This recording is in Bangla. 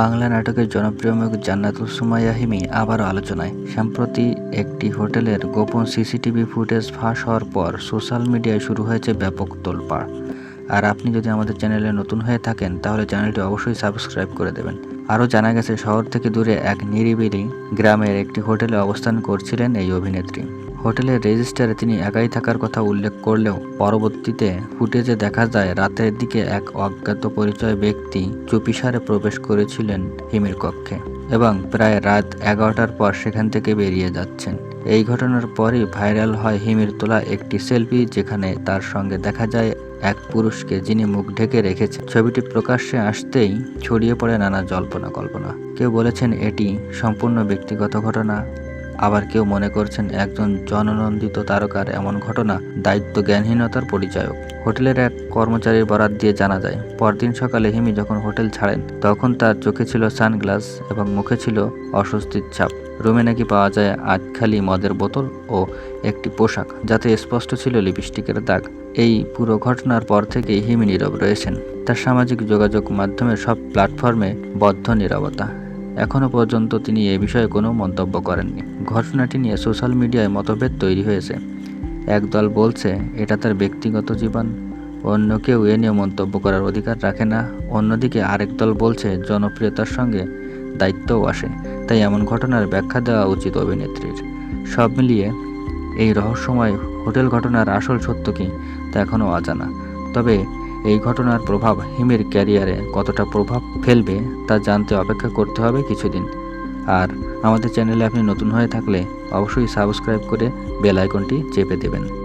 বাংলা নাটকের জনপ্রিয় মুখ জান্নাতুল সুমাইয়া হিমি আবারও আলোচনায়। সম্প্রতি একটি হোটেলের গোপন সিসিটিভি ফুটেজ ফাঁস হওয়ার পর সোশ্যাল মিডিয়ায় শুরু হয়েছে ব্যাপক তোলপাড়। আর আপনি যদি আমাদের চ্যানেলে নতুন হয়ে থাকেন, তাহলে চ্যানেলটি অবশ্যই সাবস্ক্রাইব করে দেবেন। আরও জানা গেছে, শহর থেকে দূরে এক নিরিবিলি গ্রামের একটি হোটেলে অবস্থান করছিলেন এই অভিনেত্রী। হোটেলের রেজিস্টারে তিনি একাই থাকার কথা উল্লেখ করলেও পরবর্তীতে ফুটেজে দেখা যায়, রাতের দিকে এক অজ্ঞাত পরিচয় ব্যক্তি চুপিসারে প্রবেশ করেছিলেন হিমির কক্ষে এবং প্রায় রাত এগারোটার পর সেখান থেকে বেরিয়ে যাচ্ছেন। এই ঘটনার পরই ভাইরাল হয় হিমির তোলা একটি সেলফি যেখানে তার সঙ্গে দেখা যায় এক পুরুষকে যিনি মুখ ঢেকে রেখেছে ছবিটি প্রকাশ্যে আসতেই ছড়িয়ে পড়ে নানা জল্পনা কল্পনা। কেউ বলেছেন এটি সম্পূর্ণ ব্যক্তিগত ঘটনা আবার কেউ মনে করছেন একজন জননন্দিত তারকার এমন ঘটনা দায়িত্ব জ্ঞানহীনতার পরিচায়ক। হোটেলের এক কর্মচারীর বরাত দিয়ে জানা যায়, পরদিন সকালে হিমি যখন হোটেল ছাড়েন, তখন তার চোখে ছিল সানগ্লাস এবং মুখে ছিল অস্বস্তির ছাপ। রুমে নাকি পাওয়া যায় আধখালি মদের বোতল ও একটি পোশাক, যাতে স্পষ্ট ছিল লিপস্টিকের দাগ। এই পুরো ঘটনার পর থেকেই হিমি নীরব রয়েছেন। তার সামাজিক যোগাযোগ মাধ্যমের সব প্ল্যাটফর্মে বদ্ধ নীরবতা। এখনও পর্যন্ত তিনি এ বিষয়ে কোনো মন্তব্য করেননি। ঘটনাটি নিয়ে সোশ্যাল মিডিয়ায় মতভেদ তৈরি হয়েছে। একদল বলছে, এটা তার ব্যক্তিগত জীবন, অন্য কেউ এ নিয়ে মন্তব্য করার অধিকার রাখে না। অন্যদিকে আরেক দল বলছে, জনপ্রিয়তার সঙ্গে দায়িত্বও আসে, তাই এমন ঘটনার ব্যাখ্যা দেওয়া উচিত অভিনেত্রীর। সব মিলিয়ে এই রহস্যময় হোটেল ঘটনার আসল সত্য কি, তা এখনও অজানা। তবে এই ঘটনার প্রভাব হিমের ক্যারিয়ারে কতটা প্রভাব ফেলবে তা জানতে অপেক্ষা করতে হবে কিছুদিন। আর আমাদের চ্যানেলে আপনি নতুন হয়ে থাকলে অবশ্যই সাবস্ক্রাইব করে বেল আইকনটি চেপে দেবেন।